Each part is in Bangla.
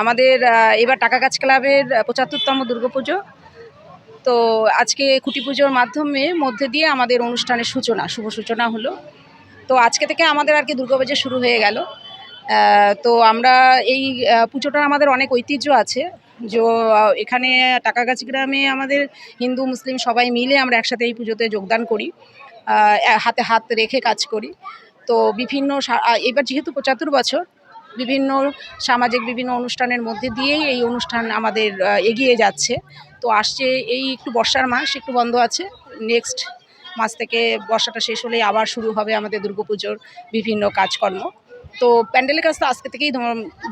আমাদের এবার টাকা গাছ ক্লাবের পঁচাত্তরতম দুর্গাপুজো তো আজকে খুঁটি পুজোর মাধ্যমে মধ্যে দিয়ে আমাদের অনুষ্ঠানের সূচনা, শুভ সূচনা হলো। তো আজকে থেকে আমাদের আর কি দুর্গাপুজো শুরু হয়ে গেল। তো আমরা এই পুজোটার আমাদের অনেক ঐতিহ্য আছে। যে এখানে টাকাগাছ গ্রামে আমাদের হিন্দু, মুসলিম সবাই মিলে আমরা একসাথে এই পুজোতে যোগদান করি। হাতে হাত রেখে কাজ করি। তো বিভিন্ন এবার যেহেতু পঁচাত্তর বছর বিভিন্ন সামাজিক বিভিন্ন অনুষ্ঠানের মধ্যে দিয়েই এই অনুষ্ঠান আমাদের এগিয়ে যাচ্ছে। তো আসছে এই একটু বর্ষার মাস, একটু বন্ধ আছে। নেক্সট মাস থেকে বর্ষাটা শেষ হলেই আবার শুরু হবে আমাদের দুর্গাপুজোর বিভিন্ন কাজকর্ম। তো প্যান্ডেলের কাজ তো আজকে থেকেই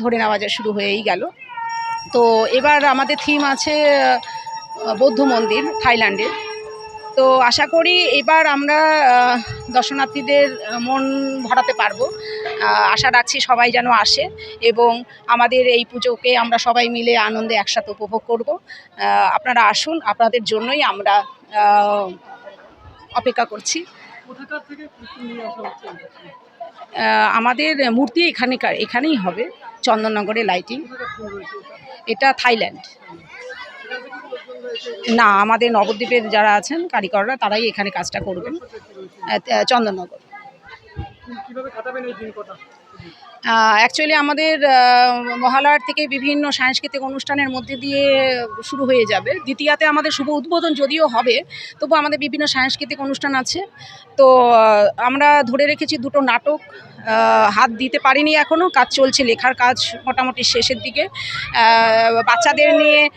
ধরে নেওয়া যায়, শুরু হয়েই গেল। তো এবার আমাদের থিম আছে বৌদ্ধ মন্দির, থাইল্যান্ডের। তো আশা করি এবার আমরা দর্শনার্থীদের মন ভরাতে পারব। আশা রাখছি সবাই যেন আসে এবং আমাদের এই পুজোকে আমরা সবাই মিলে আনন্দে একসাথে উপভোগ করব। আপনারা আসুন আপনাদের জন্যই আমরা অপেক্ষা করছি। আমাদের মূর্তি এখানেকার এখানেই হবে চন্দননগরে লাইটিং। এটা থাইল্যান্ড সেখান থেকে কি লোকজন রয়েছে না আমাদের নবদ্বীপের যারা আছেন কারিগররা তারাই এখানে কাজটা করবেন। চন্দননগর। অ্যাকচুয়ালি আমাদের মহালয়ার থেকে বিভিন্ন সাংস্কৃতিক অনুষ্ঠানের মধ্যে দিয়ে শুরু হয়ে যাবে। দ্বিতীয়াতে আমাদের শুভ উদ্বোধন যদিও হবে তবু আমাদের বিভিন্ন সাংস্কৃতিক অনুষ্ঠান আছে। তো আমরা ধরে রেখেছি দুটো নাটক হাত দিতে পারিনি এখনও, কাজ চলছে, লেখার কাজ মোটামুটি শেষের দিকে। বাচ্চাদের নিয়ে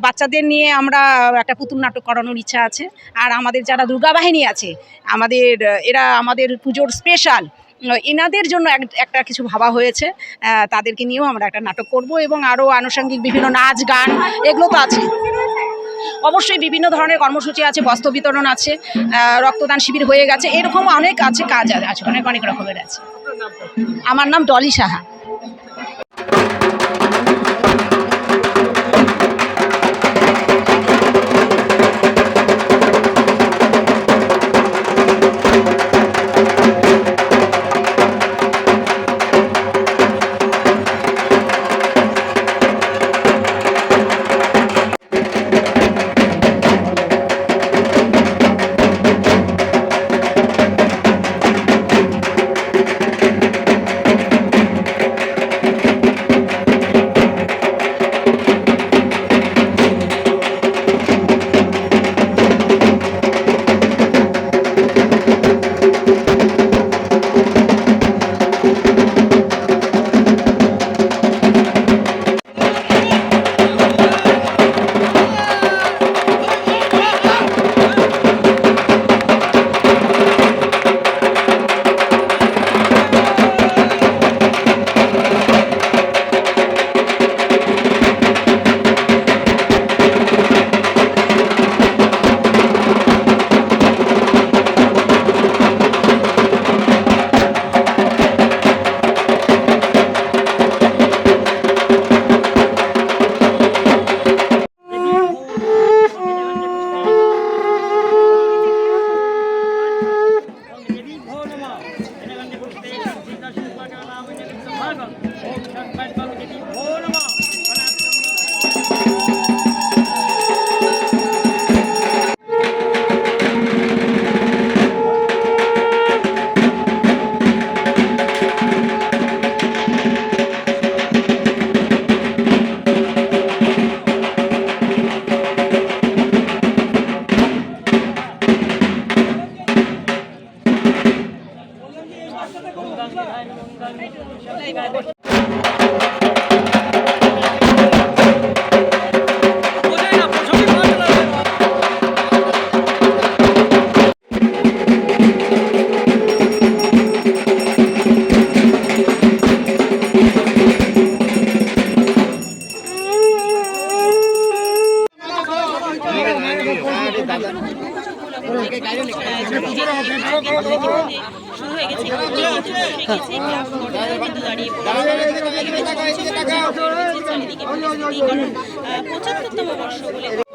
বাচ্চাদের নিয়ে আমরা একটা পুতুল নাটক করানোর ইচ্ছা আছে। আর আমাদের যারা দুর্গা বাহিনী আছে, আমাদের, এরা আমাদের পুজোর স্পেশাল এনাদের জন্য এক- একটা কিছু ভাবা হয়েছে। তাদেরকে নিয়েও আমরা একটা নাটক করব এবং আরও আনুষঙ্গিক বিভিন্ন নাচ, গান, এগুলো তো আছে অবশ্যই বিভিন্ন ধরনের কর্মসূচি আছে বস্ত্র বিতরণ আছে রক্তদান শিবির হয়ে গেছে এরকম অনেক আছে কাজ আছে অনেক অনেক রকমের আছে। আমার নাম ডলি সাহা। শুরু হয়ে গেছে কিন্তু দাঁড়িয়ে পড়েছে চারিদিকে পঁচাত্তরতম বর্ষ বলে